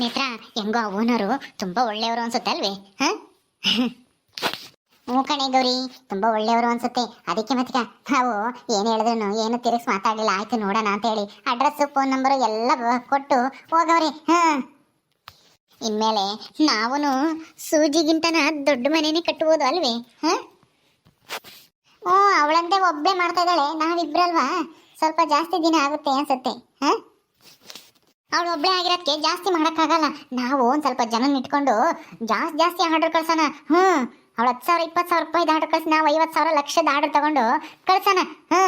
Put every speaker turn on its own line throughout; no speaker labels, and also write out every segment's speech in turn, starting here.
ನೇತ್ರ ಹೆಂಗೋ ಆ ಓನರು ತುಂಬಾ ಒಳ್ಳೆಯವರು ಅನ್ಸುತ್ತೆ ಅಲ್ವೇ? ಹಾ? ಕಣೆ ಗೌರಿ, ತುಂಬಾ ಒಳ್ಳೆಯವರು ಅನ್ಸುತ್ತೆ. ಅದಕ್ಕೆ ಮತ್ತೆ ನಾವು ಏನು ಹೇಳಿದ್ರು ಏನು ತಿರುಗಿಸಿ ಮಾತಾಡಲಿಲ್ಲ, ಆಯ್ತು ನೋಡೋಣ ಅಂತ ಹೇಳಿ ಅಡ್ರೆಸ್ ಫೋನ್ ನಂಬರ್ ಎಲ್ಲ ಕೊಟ್ಟು ಹೋಗವ್ರಿ, ಹಾ? ಇನ್ಮೇಲೆ ನಾವೂನು ಸೂಜಿಗಿಂತನ ದೊಡ್ಡ ಮನೆನೇ ಕಟ್ಟಬಹುದು ಅಲ್ವೇ, ಹ? ಹ್ಞೂ, ಅವಳಂತೆ ಒಬ್ಬಳೆ ಮಾಡ್ತಾ ಇದ್ದಾಳೆ, ನಾವಿಬ್ರಲ್ವಾ? ಸ್ವಲ್ಪ ಜಾಸ್ತಿ ದಿನ ಆಗುತ್ತೆ ಅನ್ಸುತ್ತೆ, ಹ? ಅವಳು ಒಬ್ಬಳೇ ಆಗಿರೋದಕ್ಕೆ ಜಾಸ್ತಿ ಮಾಡೋಕ್ಕಾಗಲ್ಲ. ನಾವು ಒಂದು ಸ್ವಲ್ಪ ಜನ ಇಟ್ಕೊಂಡು ಜಾಸ್ತಿ ಜಾಸ್ತಿ ಆರ್ಡರ್ ಕಳ್ಸೋಣ. ಹ್ಞೂ ಅವಳು ಹತ್ತು ಸಾವಿರ, ಇಪ್ಪತ್ತು ಸಾವಿರ ರೂಪಾಯಿ ಆರ್ಡರ್ ಕಳ್ಸಿ, ನಾವು ಐವತ್ತು ಸಾವಿರ ಲಕ್ಷದ ಆರ್ಡರ್ ತಗೊಂಡು ಕಳ್ಸೋಣ. ಹ್ಞೂ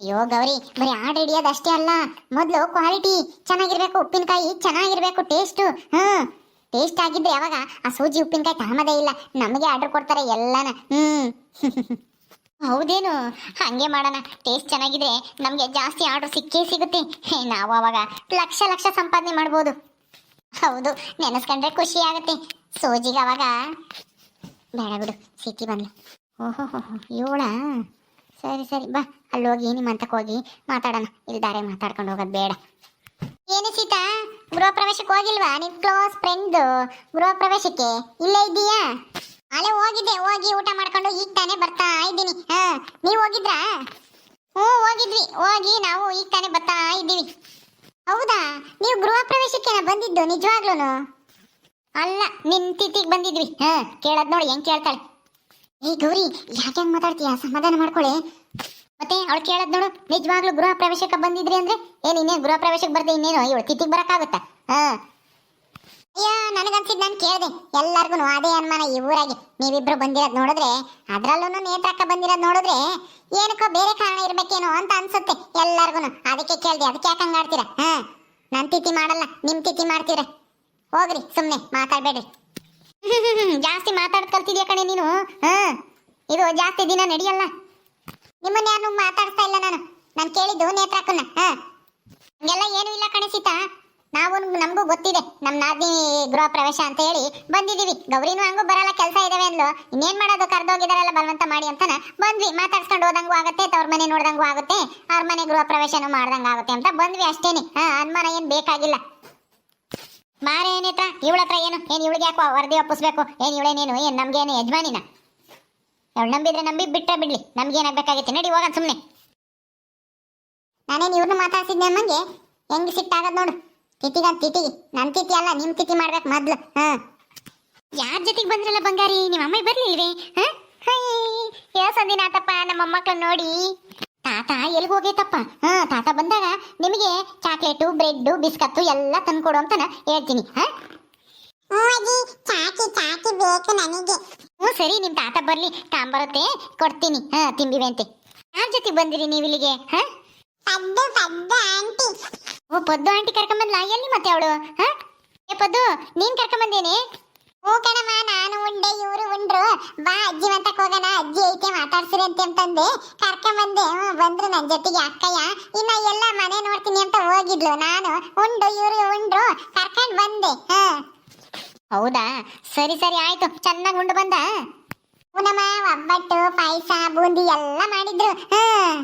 ಅಯ್ಯೋ ಗೌರಿ, ಬರೀ ಆರ್ಡರ್ ಹಿಡಿಯೋದು ಅಷ್ಟೇ ಅಲ್ಲ. ಮೊದಲು ಕ್ವಾಲಿಟಿ ಚೆನ್ನಾಗಿರ್ಬೇಕು, ಉಪ್ಪಿನಕಾಯಿ ಚೆನ್ನಾಗಿರ್ಬೇಕು, ಟೇಸ್ಟು. ಹ್ಞೂ ಟೇಸ್ಟ್ ಆಗಿದ್ರೆ ಯಾವಾಗ ಆ ಸೂಜಿ ಉಪ್ಪಿನಕಾಯಿ ತಾಮದೇ ಇಲ್ಲ. ನಮಗೆ ಆರ್ಡರ್ ಕೊಡ್ತಾರೆ ಎಲ್ಲನ. ಹ್ಞೂ ಹೌದೇನು? ಹಂಗೆ ಮಾಡೋಣ. ಟೇಸ್ಟ್ ಚೆನ್ನಾಗಿದ್ರೆ ನಮಗೆ ಜಾಸ್ತಿ ಆರ್ಡರ್ ಸಿಕ್ಕೇ ಸಿಗುತ್ತೆ. ಹೇ, ನಾವು ಅವಾಗ ಲಕ್ಷ ಲಕ್ಷ ಸಂಪಾದನೆ ಮಾಡ್ಬೋದು. ಹೌದು ನೆನೆಸ್ಕೊಂಡ್ರೆ ಖುಷಿ ಆಗುತ್ತೆ. ಸೋಜಿಗೆ ಅವಾಗ ಬೇಡ ಬಿಡು ಸಿಕ್ಕಿ ಬಂದ್ಲು. ಓಹೋ ಇವಳ? ಸರಿ ಸರಿ ಬಾ ಅಲ್ಲಿ ಹೋಗಿ ನಿಮ್ಮ ಅಂತಕ್ಕೆ ಹೋಗಿ ಮಾತಾಡೋಣ. ಇಲ್ಲಿ ದಾರೆ ಮಾತಾಡ್ಕೊಂಡು ಹೋಗೋದು ಬೇಡ. ಏನು ಸೀತಾ ಗೃಹ ಪ್ರವೇಶಕ್ಕೆ ಹೋಗಿಲ್ವಾ? ನಿನ್ನ ಕ್ಲೋಸ್ ಫ್ರೆಂಡ್ ಗೃಹ ಪ್ರವೇಶಕ್ಕೆ ಇಲ್ಲೇ ಇದ್ದೀಯಾ? ಅಲ್ಲೇ ಹೋಗಿದ್ದೆ, ಹೋಗಿ ಊಟ ಮಾಡ್ಕೊಂಡು ಈಗ ತಾನೇ ಬರ್ತಾ ಇದ್ದೀನಿ. ಹಾ, ನೀವು ಹೋಗಿದ್ರಾ? ಹ್ಞೂ, ಹೋಗಿದ್ವಿ. ಹೋಗಿ ನಾವು ಈಗ ತಾನೇ ಬರ್ತಾ ಇದ್ದೀವಿ. ಹೌದಾ? ನೀವು ಗೃಹ ಪ್ರವೇಶಕ್ಕೆ ಬಂದಿದ್ದು ನಿಜವಾಗ್ಲೂ ಅಲ್ಲ, ನಿನ್ ತಿಥಿಗೆ ಬಂದಿದ್ವಿ. ಹಾ, ಕೇಳದ್ ನೋಡಿ, ಹೆಂಗ್ ಕೇಳ್ತಾಳೆ. ಏ, ಗೌರಿ, ಯಾಕೆ ಹಂಗ್ ಮಾತಾಡ್ತೀಯ? ಸಮಾಧಾನ ಮಾಡ್ಕೊಳ್ಳಿ ಮತ್ತೆ ಅವಳು ಕೇಳದ್ ನೋಡು, ನಿಜವಾಗ್ಲೂ ಗೃಹ ಪ್ರವೇಶಕ್ಕೆ ಬಂದಿದ್ರಿ ಅಂದ್ರೆ? ಏನ್ ಇನ್ನೇನು ಗೃಹ ಪ್ರವೇಶಕ್ಕೆ ಬರ್ದೆ ಇನ್ನೇನು? ಇವಳು ತಿಥಿಗೆ ಬರಕ್ಕಾಗುತ್ತಾ? ಹಾ. ಅಯ್ಯ ನನಗನ್ಸಿದ್ ನಾನು ಕೇಳಿದೆ. ಎಲ್ಲಾರ್ಗು ಅದೇ ಅನುಮಾನ ಈ ಊರಾಗೆ. ನೀವಿಬ್ರು ಬಂದಿರೋದು ನೋಡಿದ್ರೆ ಅದರಲ್ಲೂ ನೇತ್ರಕ್ಕ ಬಂದಿರೋದು ನೋಡಿದ್ರೆ ಏನಕ್ಕೋ ಬೇರೆ ಕಾರಣ ಇರಬೇಕೇನೋ ಅಂತ ಅನ್ಸುತ್ತೆ ಎಲ್ಲರಿಗೂ ಅದಕ್ಕೆ ಕೇಳಿದೆ, ಅದಕ್ಕೆ ಯಾಕೆ ಹಂಗಾಡ್ತೀರಾ ಹಾ, ನನ್ ತಿಥಿ ಮಾಡಲ್ಲ ನಿಮ್ಮ ತಿಥಿ ಮಾಡ್ತೀರ? ಹೋಗ್ರಿ ಸುಮ್ಮನೆ ಮಾತಾಡಬೇಡಿ ಜಾಸ್ತಿ ಮಾತಾಡ್ ಕಲ್ತಿದ್ಯಾ ಕಣೆ ನೀನು? ಹಾ, ಇದು ಜಾಸ್ತಿ ದಿನ ನಡೆಯಲ್ಲ. ನಿಮ್ಮನ್ನ ಯಾರು ಮಾತಾಡ್ತಾ ಇಲ್ಲ ನಾನು. ನಾನು ಕೇಳಿದ್ದು ನೇತ್ರಕ್ಕನ್ನ, ಹಾ. ಹಂಗೆಲ್ಲ ಏನೂ ಇಲ್ಲ ಕಣೆ ಸೀತಾ. ನಾವು ನಮಗೂ ಗೊತ್ತಿದೆ. ನಮ್ಮ ನಾದಿನಿ ಗೃಹ ಪ್ರವೇಶ ಅಂತ ಹೇಳಿ ಬಂದಿದ್ದೀವಿ ಗೌರಿನೂ ಹಂಗೂ ಬರಲ್ಲ, ಕೆಲಸ ಇದಾವೆ ಅಂದ್ಲು. ಇನ್ನೇನ್ ಮಾಡೋದು, ಕರೆದೋಗಿದಾರಲ್ಲ, ಬಲವಂತ ಮಾಡಿ ಅಂತಾನ ಬಂದ್ವಿ. ಮಾತಾಡ್ಸ್ಕೊಂಡು ಹೋದಂಗೂ ಆಗುತ್ತೆ, ತವ್ರ ಮನೆ ನೋಡ್ದಂಗೂ ಆಗುತ್ತೆ, ಅವ್ರ ಮನೆ ಗೃಹ ಪ್ರವೇಶನೂ ಮಾಡ್ದಂಗ ಆಗುತ್ತೆ ಅಂತ ಬಂದ್ವಿ ಅಷ್ಟೇನೆ. ಹಾ, ಅನುಮಾನ ಏನ್ ಬೇಕಾಗಿಲ್ಲ. ಮಾರೇ ಏನೇತ್ರ ಇವಳ ಹತ್ರ ಏನು? ಏನ್ ಇವಳಿಗೆ ಯಾಕೋ ವರದಿ ಒಪ್ಪಿಸ್ಬೇಕು? ಏನ್ ಇವಳೇನೇನು ಏನ್ ನಮ್ಗೇನು ಯಜಮಾನಿನ? ಅವಳು ನಂಬಿದ್ರೆ ನಂಬಿ, ಬಿಟ್ರೆ ಬಿಡ್ಲಿ. ನಮ್ಗೇನಾಗಬೇಕಾಗಿತ್ತು? ನಡಿ, ಹೋಗೋಣ ಸುಮ್ಮನೆ ನಾನೇನು ಇವ್ರನ್ನ ಮಾತಾಡ್ಸಿದ್ದೆ ಅಮ್ಮಂಗೆ? ಹೆಂಗ್ ಸಿಟ್ಟಾಗದ್ ನೋಡು. ತಿಥಿಗಂತ ತಿಥಿಗೆ ನನ್ ತಿಥಿ ಅಲ್ಲ ನಿಮ್ ತಿಥಿ ಮಾಡ್ಬೇಕ ಮೊದ್ಲು ಹಾ. ಯಾರ ಜೊತೆಗೆ ಬಂದ್ರಲ್ಲ ಬಂಗಾರಿ? ನಿಮ್ಮ ಅಮ್ಮ ಬರ್ಲಿಲ್ವೇ? ಹಾ? ಯಾವ ಸಂದಿನಾಥಪ್ಪ ನಮ್ಮ ಮೊಮ್ಮಕ್ಳನ್ನ ನೋಡಿ. ತಾತ ಎಲ್ಲಿಗೆ ಹೋಗೈತಪ್ಪ? ಹಾ ತಾತ ಬಂದಾಗ ನಿಮಗೆ ಚಾಕ್ಲೇಟು ಬ್ರೆಡ್ ಬಿಸ್ಕತ್ತು ಎಲ್ಲ ತಂದ್ಕೊಡು ಅಂತ ಹೇಳ್ತೀನಿ ಹಾ? ಚಾಕಿ ಚಾಕಿ ಬೇಕು ನನಗೆ. ಹ್ಞೂ ಸರಿ ನಿಮ್ಮ ತಾತ ಬರ್ಲಿ ತಾಂಬರುತ್ತೆ ಕೊಡ್ತೀನಿ ಹಾ ತಿಂಬಿವೆ ಅಂತೆ. ಯಾರ ಜೊತೆ ಬಂದಿರಿ ನೀವು ಇಲ್ಲಿಗೆ ಹಾ? ಪದ್ದು ಪದ್ದು ಆಂಟಿ. ಓ, ಪದ್ದು ಆಂಟಿ ಕರ್ಕೊಂಬಂದ್ಲ? ಎಲ್ಲಿ ಮತ್ತೆ ಅವಳು? ಏ, ಪದ್ದು, ನೀನ್ ಕರ್ಕೊಂಬಂದೇನೆ? ಓ, ಕಣಮ್ಮ, ನಾನು ಉಂಡೆ, ಇವರು ಉಂಡ್ರು. ಬಾ, ಅಜ್ಜಿ ಮಂತಕ್ ಹೋಗೋಣ. ಅಜ್ಜಿ ಐತೆ, ಮಾತಾಡ್ಸಿರಿ ಅಂತ ಅಂತಂದೆ. ಕರ್ಕೊಂಬಂದೆ. ಬಂದೆ ಬಂದ್ರು ನನ್ನ ಜೊತೆಗೆ ಅಕ್ಕಯ್ಯ. ಇನ್ನ ಎಲ್ಲ ಮನೆ ನೋಡ್ತೀನಿ ಅಂತ ಹೋಗಿದ್ಲು ನಾನು. ಉಂಡು, ಇವರು ಉಂಡ್ರು. ಕರ್ಕೊಂಡ್ ಬಂದೆ. ಹಾ. ಹೌದಾ? ಸರಿ ಸರಿ, ಆಯ್ತು. ಚೆನ್ನಾಗಿ ಉಂಡು ಬಂದ. ಪೂನಮ್ಮ ಒಬ್ಬಟ್ಟು, ಪಾಯಸ, ಬೂಂದಿ ಎಲ್ಲ ಮಾಡಿದ್ರು. ಹಾ.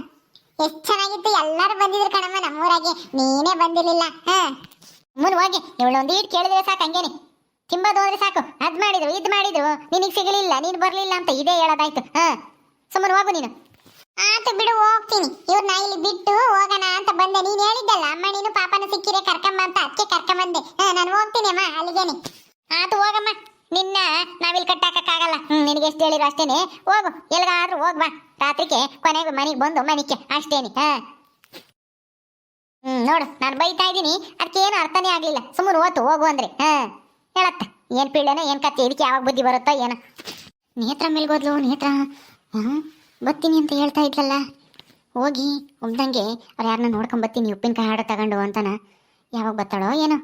ಎಷ್ಟ್ ಚೆನ್ನಾಗಿತ್ತು, ಎಲ್ಲರೂ ಬಂದಿದ್ರು ಕಣಮ್ಮ, ನಮ್ಮೂರಾಗೆ. ನೀನೇ ಬಂದಿರಲಿಲ್ಲ, ಹಾ? ಮುನ್ ಹೋಗಿ ಇವಳು ಒಂದು ಈಟ್ ಕೇಳಿದ್ರೆ ಸಾಕು ಹಂಗೇನೆ. ತಿಂಬೋದು ಹೋದ್ರೆ ಸಾಕು. ಅದ್ ಮಾಡಿದ್ರು, ಇದ್ ಮಾಡಿದ್ರು. ನಿನಗೆ ಸಿಗಲಿಲ್ಲ, ನೀನು ಬರಲಿಲ್ಲ ಅಂತ ಇದೇ ಹೇಳೋದಾಯ್ತು, ಹಾ? ಸುಮ್ಮನೆ ಹೋಗು ನೀನು. ಆತು ಬಿಡು, ಹೋಗ್ತೀನಿ. ಇವ್ರನ್ನ ಇಲ್ಲಿ ಬಿಟ್ಟು ಹೋಗೋಣ ಅಂತ ಬಂದೆ. ನೀನು ಹೇಳಿದ್ದಲ್ಲ, ಅಮ್ಮ ನೀನು ಪಾಪನ ಸಿಕ್ಕಿರೆ ಕರ್ಕಂಬ ಅಂತ, ಅದಕ್ಕೆ ಕರ್ಕೊಂಬಂದೆ. ಹಾ, ನಾನು ಹೋಗ್ತೀನಿ, ಅಮ್ಮ, ಅಲ್ಲಿಗೇನೆ. ಆತು ನಿನ್ನ ನಾವಿಲ್ಲಿ ಕಟ್ಟಾಕಕ್ಕಾಗಲ್ಲ. ಹ್ಮ್, ನಿನಗೆ ಎಷ್ಟು ಹೇಳಿರೋ ಅಷ್ಟೇನೆ. ಹೋಗು ಎಲ್ಗಾದ್ರೂ ಹೋಗ್ಬಾ ರಾತ್ರಿಗೆ ಕೊನೆಗೆ ಮನೆಗೆ ಬಂದು ಮನಿಕೆ ಅಷ್ಟೇನೆ, ಹಾ. ಹ್ಮ್, ನೋಡು, ನಾನು ಬೈತಾ ಇದ್ದೀನಿ. ಅದಕ್ಕೆ ಏನು ಅರ್ಥನೇ ಆಗಲಿಲ್ಲ. ಸುಮ್ಮನೆ ಓತು, ಹೋಗು ಅಂದ್ರೆ, ಹಾ. ಹೇಳತ್ತ, ಏನ್ ಪೀಳೆನ ಏನ್ ಕತ್ತೆ ಇದಕ್ಕೆ ಯಾವಾಗ ಬುದ್ಧಿ ಬರುತ್ತೋ ಏನೋ. ನೇತ್ರ ಮೇಲ್ಗೋದ್ಲು ನೇತ್ರ. ಹಾ ಬರ್ತೀನಿ ಅಂತ ಹೇಳ್ತಾ ಇದ್ಲಲ್ಲ. ಹೋಗಿ ಒಬ್ದಂಗೆ ಅವ್ರು ಯಾರನ್ನ ನೋಡ್ಕೊಂಡ್ ಬರ್ತೀನಿ ಉಪ್ಪಿನಕಾಯಿ ಹಾಡು ತಗೊಂಡು ಅಂತಾನ. ಯಾವಾಗ ಬರ್ತಾಳೋ ಏನೋ.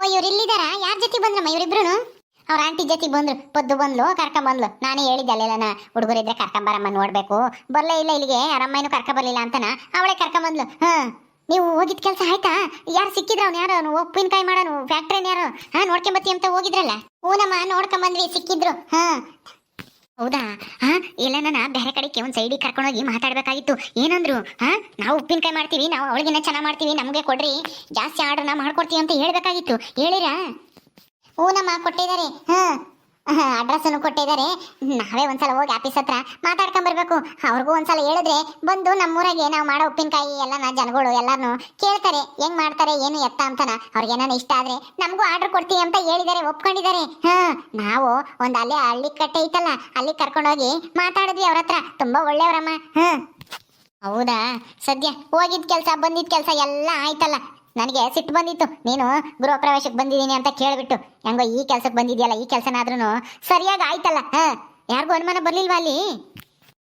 ಓ, ಇವ್ರು ಇಲ್ಲಿದಾರ? ಯಾರ ಜೊತೆ ಬಂದ್ರಮ್ಮ ಇವರಿಬ್ರು ಅವ್ರ ಆಂಟಿ ಜೊತೆ ಬಂದ್ರು. ಪದ್ದು ಬಂದ್ಲು ಕರ್ಕೊಂಡ್ ಬಂದ್ಲು. ನಾನೇ ಹೇಳಿದ್ದೆ, ಅಲ್ಲೆಲ್ಲ ಹುಡುಗರಿದ್ರೆ ಕರ್ಕೊಂಬರಮ್ಮ ನೋಡ್ಬೇಕು. ಬರ್ಲೇ ಇಲ್ಲ ಇಲ್ಲಿಗೆ ಅರಮ್ಮನೂ ಕರ್ಕ ಬರ್ಲಿಲ್ಲ ಅಂತನ. ಅವಳೇ ಕರ್ಕೊಂಡ್ ಬಂದ್ಲು. ಹಾ, ನೀವು ಹೋಗಿದ್ ಕೆಲಸ ಆಯ್ತಾ? ಯಾರು ಸಿಕ್ಕಿದ್ರ ಅವ್ನು ಯಾರು? ಉಪ್ಪಿನಕಾಯಿ ಮಾಡೋನು ಫ್ಯಾಕ್ಟ್ರಿನ ಯಾರು ಹಾ, ನೋಡ್ಕೊಂಬತ್ತಿ ಅಂತ ಹೋಗಿದ್ರಲ್ಲ? ಹೂನಮ್ಮ ನೋಡ್ಕೊಂಡ್ ಬಂದ್ವಿ ಸಿಕ್ಕಿದ್ರು. ಹಾ. ಹೌದಾ? ಹಾ ಇಲ್ಲ ನನ್ನ ಬೇರೆ ಕಡೆಗೆ ಒಂದು ಸೈಡಿಗೆ ಕರ್ಕೊಂಡೋಗಿ ಮಾತಾಡ್ಬೇಕಾಗಿತ್ತು. ಏನಂದ್ರು? ಹಾ, ನಾವು ಉಪ್ಪಿನಕಾಯಿ ಮಾಡ್ತೀವಿ, ನಾವು ಅವಳಿಗಿನ್ನ ಚೆನ್ನಾಗಿ ಮಾಡ್ತೀವಿ, ನಮಗೆ ಕೊಡ್ರಿ. ಜಾಸ್ತಿ ಆರ್ಡರ್ನ ಮಾಡ್ಕೊಡ್ತೀವಿ ಅಂತ ಹೇಳ್ಬೇಕಾಗಿತ್ತು. ಹೇಳಿರಾ? ಹೂನಮ್ಮ ಕೊಟ್ಟಿದ್ದಾರೆ. ಹಾ. ಅಡ್ರೆಸ್ಸನ್ನು ಕೊಟ್ಟಿದ್ದಾರೆ. ನಾವೇ ಒಂದ್ಸಲ ಹೋಗಿ ಆಫೀಸ್ ಹತ್ರ ಮಾತಾಡ್ಕೊಂಡ್ ಬರ್ಬೇಕು. ಅವ್ರಿಗೂ ಒಂದ್ಸಲ ಹೇಳಿದ್ರೆ ಬಂದು ನಮ್ಮೂರಾಗೆ ನಾವು ಮಾಡೋ ಉಪ್ಪಿನಕಾಯಿ ಎಲ್ಲ ನಾ ಜನಗಳು ಎಲ್ಲಾನು ಕೇಳ್ತಾರೆ. ಹೆಂಗ್ ಮಾಡ್ತಾರೆ, ಏನು ಎತ್ತ ಅಂತನ. ಅವ್ರಿಗೆ ಏನಾನ ಇಷ್ಟ ಆದ್ರೆ ನಮಗೂ ಆರ್ಡರ್ ಕೊಡ್ತೀವಿ ಅಂತ ಹೇಳಿದ್ದಾರೆ, ಒಪ್ಕೊಂಡಿದ್ದಾರೆ. ಹಾ, ನಾವು ಒಂದ್ ಅಲ್ಲೇ ಹಳ್ಳಿ ಕಟ್ಟೆ ಐತಲ್ಲ, ಅಲ್ಲಿ ಕರ್ಕೊಂಡೋಗಿ ಮಾತಾಡಿದ್ವಿ ಅವ್ರ ಹತ್ರ. ತುಂಬಾ ಒಳ್ಳೆಯವ್ರಮ್ಮ. ಹ. ಹೌದಾ? ಸದ್ಯ ಹೋಗಿದ್ ಕೆಲ್ಸ, ಬಂದಿದ್ ಕೆಲ್ಸ ಎಲ್ಲ ಆಯ್ತಲ್ಲ. ನನಗೆ ಸಿಟ್ಟು ಬಂದಿತ್ತು. ನೀನು ಗೃಹ ಪ್ರವೇಶಕ್ಕೆ ಬಂದಿದ್ದೀನಿ ಅಂತ ಕೇಳಿಬಿಟ್ಟು. ಹೆಂಗೋ ಈ ಕೆಲಸಕ್ಕೆ ಬಂದಿದೆಯಲ್ಲ, ಈ ಕೆಲಸನಾದ್ರೂ ಸರಿಯಾಗಿ ಆಯ್ತಲ್ಲ, ಹಾಂ? ಯಾರಿಗೂ ಅನುಮಾನ ಬರಲಿಲ್ವಾ ಅಲ್ಲಿ?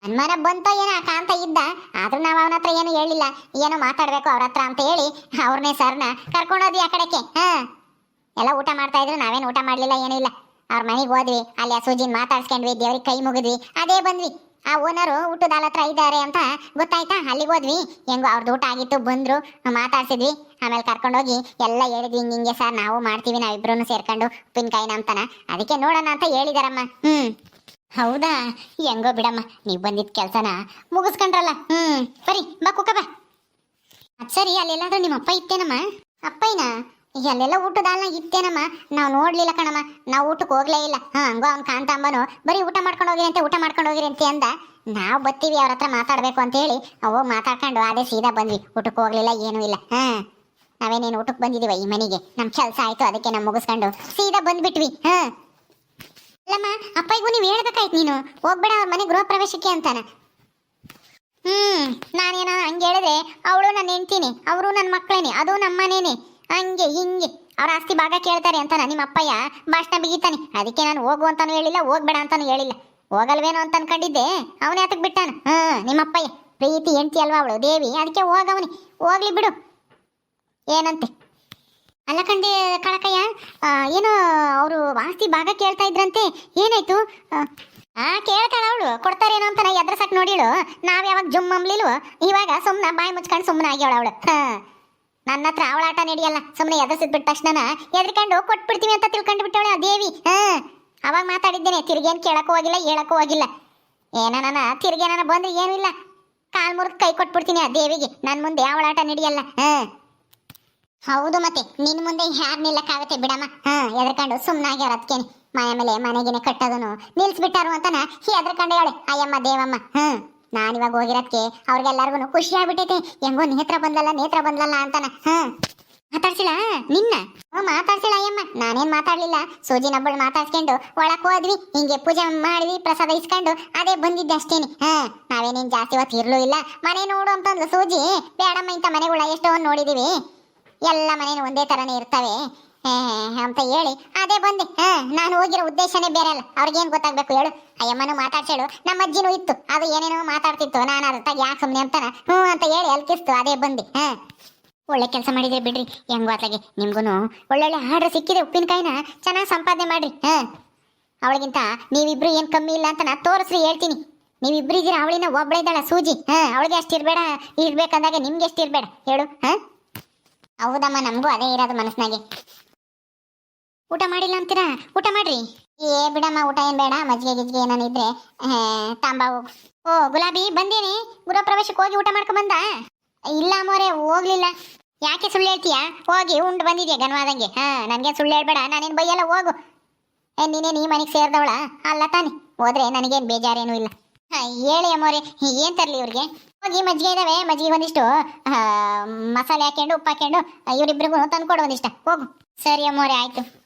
ಅನುಮಾನ ಬಂತ ಏನೋ ಕಾಂತ ಇದ್ದ. ಆದ್ರೂ ನಾವು ಅವನ ಹತ್ರ ಏನು ಹೇಳಿಲ್ಲ. ಏನೋ ಮಾತಾಡಬೇಕು ಅವ್ರ ಹತ್ರ ಅಂತ ಹೇಳಿ ಅವ್ರನ್ನೇ ಸರ್ನ ಕರ್ಕೊಂಡೋದ್ವಿ ಆ ಕಡೆಗೆ, ಹಾಂ? ಎಲ್ಲ ಊಟ ಮಾಡ್ತಾ ಇದ್ರು, ನಾವೇನು ಊಟ ಮಾಡಲಿಲ್ಲ, ಏನೂ ಇಲ್ಲ. ಅವ್ರ ಮನೆಗೆ ಹೋದ್ವಿ. ಅಲ್ಲಿ ಆ ಸೂಜಿನ ಮಾತಾಡ್ಸ್ಕೊಂಡ್ವಿ, ದೇವ್ರಿಗೆ ಕೈ ಮುಗಿದ್ವಿ. ಅದೇ ಬಂದ್ವಿ. ಆ ಓನರು ಊಟದ ಹತ್ರ ಇದ್ದಾರೆ ಅಂತ ಗೊತ್ತಾಯ್ತಾ? ಅಲ್ಲಿಗೆ ಹೋದ್ವಿ. ಹೆಂಗೋ ಅವ್ರದ್ದು ಊಟ ಆಗಿತ್ತು, ಬಂದ್ರು, ಮಾತಾಡ್ಸಿದ್ವಿ. ಆಮೇಲೆ ಕರ್ಕೊಂಡೋಗಿ ಎಲ್ಲ ಹೇಳಿದ್ವಿ, ಹಿಂಗೆ ಸರ್, ನಾವು ಮಾಡ್ತೀವಿ ನಾವಿಬ್ರು ಸೇರ್ಕೊಂಡು ಉಪ್ಪಿನಕಾಯಿನ ಅಂತಾನ. ಅದಕ್ಕೆ ನೋಡೋಣ ಅಂತ ಹೇಳಿದಾರಮ್ಮ. ಹ್ಮ್. ಹೌದಾ? ಹೆಂಗೋ ಬಿಡಮ್ಮ, ನೀವು ಬಂದಿದ್ದ ಕೆಲಸನ ಮುಗಿಸ್ಕೊಂಡ್ರಲ್ಲ. ಹ್ಮ್. ಬರಿ, ಬಾ, ಕುಕ್ಕ ಬಾ. ಅದ್ ಸರಿ, ಅಲ್ಲೆಲ್ಲಾದ್ರೂ ನಿಮ್ಮ ಅಪ್ಪ ಇತ್ತೇನಮ್ಮ? ಅಪ್ಪಯ್ಯನ? ಅಲ್ಲೆಲ್ಲ ಊಟದಾಲ್ನ ಇತ್ತೇನಮ್ಮ? ನಾವು ನೋಡ್ಲಿಲ್ಲ ಕಣಮ್ಮ. ನಾವು ಊಟಕ್ಕೆ ಹೋಗ್ಲೇ ಇಲ್ಲ. ಹಂಗೋ ಅವ್ನು ಕಾಂತಾಂಬನು ಬರೀ ಊಟ ಮಾಡ್ಕೊಂಡು ಹೋಗಿರಿ ಅಂತ, ಊಟ ಮಾಡ್ಕೊಂಡು ಹೋಗಿರಿ ಅಂತ ಅಂದ. ನಾವು ಬತ್ತೀವಿ ಅವ್ರ ಹತ್ರ ಮಾತಾಡ್ಬೇಕು ಅಂತ ಹೇಳಿ ಅವು ಮಾತಾಡ್ಕೊಂಡು ಅದೇ ಸೀದಾ ಬಂದ್ವಿ. ಊಟಕ್ಕೆ ಹೋಗ್ಲಿಲ್ಲ, ಏನೂ ಇಲ್ಲ. ಹಾ, ನಾವೇನೇನು ಊಟಕ್ಕೆ ಬಂದಿದೀವ ಈ ಮನೆಗೆ? ನಮ್ಮ ಕೆಲಸ ಆಯ್ತು, ಅದಕ್ಕೆ ನಾವು ಮುಗಿಸ್ಕೊಂಡು ಸೀದಾ ಬಂದ್ಬಿಟ್ವಿ. ಹಾ. ಅಲ್ಲಮ್ಮ ಅಪ್ಪಯ್ಯಗೂ ನೀವು ಹೇಳ್ಬೇಕಾಯ್ತು ನೀನು? ಹೋಗ್ಬೇಡ ಅವ್ರ ಮನೆ ಗೃಹ ಪ್ರವೇಶಕ್ಕೆ ಅಂತಾನ. ಹ್ಮ್, ನಾನೇನೋ ಹಂಗೆ ಹೇಳಿದ್ರೆ, ಅವಳು ನನ್ನ ಹೆಂಡ್ತೀನಿ, ಅವರು ನನ್ನ ಮಕ್ಕಳೇನೆ ಅದು ನಮ್ಮನೇನೆ ಹಂಗೆ ಹಿಂಗೆ. ಅವ್ರ ಆಸ್ತಿ ಭಾಗ ಕೇಳ್ತಾರೆ ಅಂತಾನ ನಿಮ್ಮ ಅಪ್ಪಯ್ಯ. ಭಾಷಣ ಬಿಗಿತಾನೆ. ಅದಕ್ಕೆ ನಾನು ಹೋಗು ಅಂತಾನು ಹೇಳಿಲ್ಲ ಹೋಗ್ಬೇಡ ಅಂತಾನು ಹೇಳಿಲ್ಲ. ಹೋಗಲ್ವೇನೋ ಅಂತ ಅನ್ಕೊಂಡಿದ್ದೆ. ಅವನೇ ಅದಕ್ಕೆ ಬಿಟ್ಟಾನ. ಹಾಂ ನಿಮ್ಮ ಅಪ್ಪಯ್ಯ. ಪ್ರೀತಿ ಹೆಂಡ್ತಿ ಅಲ್ವಾ ಅವಳು? ದೇವಿ. ಅದಕ್ಕೆ ಹೋಗವನಿ. ಹೋಗ್ಲಿ ಬಿಡು. ಏನಂತೆ? ಅಲ್ಲ ಕಂಡೆ ಕಳಕಯ್ಯ ಏನೋ ಅವರು ಆಸ್ತಿ ಭಾಗ ಕೇಳ್ತಾ ಇದ್ರಂತೆ. ಏನಾಯ್ತು? ಆ, ಕೇಳ್ತಾಳೆ ಅವಳು. ಕೊಡ್ತಾರೇನೋ ಅಂತ ನಾ ಎದ್ರಸಕ್ ನೋಡಿಳು. ನಾವು ಯಾವಾಗ ಜುಮ್ ಇವಾಗ ಸುಮ್ಮನೆ ಬಾಯಿ ಮುಚ್ಕೊಂಡು ಸುಮ್ಮನೆ ಆಗ್ಯಾವಳ ಅವಳು. ನನ್ನ ಹತ್ರ ಅವಳ ಆಟ ನಡೆಯಲ್ಲ ಸುಮ್ಮನೆ ಎದರ್ಸಿದ್ ಬಿಟ್ಟ ತಕ್ಷಣ ಎದ್ರಕೊಂಡು ಕೊಟ್ಬಿಡ್ತೀವಿ ಅಂತ ತಿಳ್ಕೊಂಡು ಬಿಟ್ಟವಳೆ ಆ ದೇವಿ. ಹಾ, ಅವಾಗ ಮಾತಾಡಿದ್ದೇನೆ, ತಿರ್ಗೇನ್ ಕೇಳಕ್ಕೂ ಹೋಗಿಲ್ಲ, ಹೇಳಕ್ಕೂ ಹೋಗಿಲ್ಲ. ಏನಾನ ತಿರ್ಗೇನ ಬಂದ್ರೆ ಏನೂ ಇಲ್ಲ. ಕಾಲ್ ಮುರಿದು ಕೈ ಕೊಟ್ಬಿಡ್ತೀನಿ ಆ ದೇವಿಗೆ ನನ್ನ ಮುಂದೆ ಅವಳ ಆಟ ನಡೆಯಲ್ಲ, ಹಾ. ಹೌದು ಮತ್ತೆ ನಿನ್ನ ಮುಂದೆ ಯಾರು ನಿಲ್ಲಕ್ಕಾಗತ್ತೆ ಬಿಡಮ್ಮ, ಹಾ ಎದ್ರಕೊಂಡು ಸುಮ್ಮನಾಗ್ಯಾರ ಅದಕ್ಕೇನೆ ಮನೆ ಮೇಲೆ ಮನೆಗೆನೆ ಕಟ್ಟೋದನು ನಿಲ್ಸ್ಬಿಟ್ಟಾರು ಅಂತನ ಎದ್ರಕೊಂಡೇಳೆ ಅಯ್ಯಮ್ಮ ದೇವಮ್ಮ ಹ್ಮ್ ನಾನಿವಾಗ ಹೋಗಿರೋದಕ್ಕೆ ಅವ್ರಿಗೆಲ್ಲರಿಗೂ ಖುಷಿ ಆಗ್ಬಿಟ್ಟೈತೆ. ಹೆಂಗೋ ನೇತ್ರ ಬಂದಲ್ಲ ನೇತ್ರ ಬಂದಲ್ಲ ಅಂತಾನ. ಹಾ. ಮಾತಾಡ್ಸಿಲ್ಲ? ನಿನ್ನ? ಮಾತಾಡ್ಸಿಲ್ಲ ಅಯ್ಯಮ್ಮ ನಾನೇನ್ ಮಾತಾಡ್ಲಿಲ್ಲ. ಸೂಜಿ ನಬ್ಬಳು ಮಾತಾಡ್ಸ್ಕೊಂಡು ಒಳಕ್ ಹೋದ್ವಿ. ಹಿಂಗೆ ಪೂಜೆ ಮಾಡಿದ್ವಿ, ಪ್ರಸಾದ ಇಸ್ಕೊಂಡು. ಅದೇ ಬಂದಿದ್ದೆ ಅಷ್ಟೇನೆ. ಹಾ. ನಾವೇನೇನ್ ಜಾಸ್ತಿ ಹೊತ್ತು ಇರ್ಲೂ ಇಲ್ಲ. ಮನೆ ನೋಡು ಅಂತಂದ್ಲು ಸೂಜಿ. ಬೇಡಮ್ಮ, ಇಂಥ ಮನೆಗಳ ಎಷ್ಟೋ ನೋಡಿದೀವಿ. ಎಲ್ಲ ಮನೇನು ಒಂದೇ ತರನೇ ಇರ್ತವೆ. ಅಂತ ಹೇಳಿ. ಅದೇ ಬಂದೆ. ನಾನು ಹೋಗಿರೋ ಉದ್ದೇಶನೇ ಬೇರೆ ಅಲ್ಲ. ಅವ್ರಿಗೇನು ಗೊತ್ತಾಗ್ಬೇಕು ಹೇಳು. ಅಯ್ಯಮ್ಮನು ಮಾತಾಡ್ಸೇಳು. ನಮ್ಮ ಅಜ್ಜಿನೂ ಇತ್ತು. ಅದು ಏನೇನೋ ಮಾತಾಡ್ತಿತ್ತು. ನಾನು ಅದ್ರ ಯಾಕೆ ಸುಮ್ಮನೆ ಅಂತಾನ? ಹ್ಞೂ ಅಂತ ಹೇಳಿ ಅಲ್ಕಿಸ್ತು ಅದೇ ಬಂದೆ. ಹಾ. ಒಳ್ಳೆ ಕೆಲಸ ಮಾಡಿದ್ರೆ ಬಿಡ್ರಿ. ಹೆಂಗೋ ಅತ್ಲಾಗೆ. ನಿಮ್ಗೂ ಒಳ್ಳೊಳ್ಳೆ ಆರ್ಡ್ರ್ ಸಿಕ್ಕಿದೆ ಉಪ್ಪಿನಕಾಯಿನ. ಚೆನ್ನಾಗಿ ಸಂಪಾದನೆ ಮಾಡ್ರಿ. ಹಾ. ಅವಳಿಗಿಂತ ನೀವಿಬ್ರು ಏನು ಕಮ್ಮಿ ಇಲ್ಲ ಅಂತ ನಾ ತೋರಿಸ್ರಿ, ಹೇಳ್ತೀನಿ. ನೀವಿಬ್ರು ಇದ್ದೀರಾ ಅವಳಿನ ಒಬ್ಬಳೆ ಇದ್ದಾಳ, ಸೂಜಿ. ಹಾ, ಅವಳಿಗೆ ಅಷ್ಟು ಇರಬೇಡ. ಇರ್ಬೇಕಂದಾಗ ನಿಮ್ಗೆ ಎಷ್ಟು ಇರಬೇಡ. ಹೇಳು. ಹಾ. ಹೌದಮ್ಮ, ನಮಗೂ ಅದೇ ಇರೋದು ಮನಸ್ಸಿನಾಗೆ. ಊಟ ಮಾಡಿಲ್ಲ ಅಂತೀರಾ? ಊಟ ಮಾಡ್ರಿ. ಏ ಬಿಡಮ್ಮ ಊಟ ಏನ್ ಬೇಡ. ಮಜ್ಜಿಗೆ ಗಿಜ್ಗೆ ಏನಾನ ಇದ್ರೆ ಆ, ಹೋಗು. ಓ ಗುಲಾಬಿ ಬಂದೇನಿ. ಗೃಹ ಪ್ರವೇಶಕ್ಕೆ ಹೋಗಿ ಊಟ ಮಾಡ್ಕೊಂಡ್ ಬಂದ? ಇಲ್ಲ ಅಮ್ಮೋರೆ ಹೋಗ್ಲಿಲ್ಲ. ಯಾಕೆ ಸುಳ್ಳು ಹೇಳ್ತೀಯಾ? ಹೋಗಿ ಉಂಡು ಬಂದಿದ್ಯಾ ಗನ್ವಾದಂಗೆ ಹಾ ನನಗೆ ಸುಳ್ಳು ಹೇಳ್ಬೇಡ. ನಾನೇನು ಬೈಯಲ್ಲ ಹೋಗು. ಏ ನೀನೇನು ಈ ಮನೆಗೆ ಸೇರಿದವಳ? ಅಲ್ಲ ತಾನೆ. ಹೋದ್ರೆ ನನಗೇನು ಬೇಜಾರೇನೂ ಇಲ್ಲ. ಹಾ, ಹೇಳಿ ಅಮ್ಮೋರೆ ಏನ್ ತರ್ಲಿ ಇವ್ರಿಗೆ? ಹೋಗಿ ಮಜ್ಜಿಗೆ ಇದಾವೆ. ಮಜ್ಜಿಗೆ ಒಂದಿಷ್ಟು ಮಸಾಲೆ ಹಾಕೊಂಡು ಉಪ್ಪು ಹಾಕೊಂಡು ಇವರಿಬ್ರಿಗೂ ತಂದ್ಕೊಡು ಒಂದಿಷ್ಟ. ಹೋಗು. ಸರಿ ಅಮ್ಮೋರೆ ಆಯ್ತು.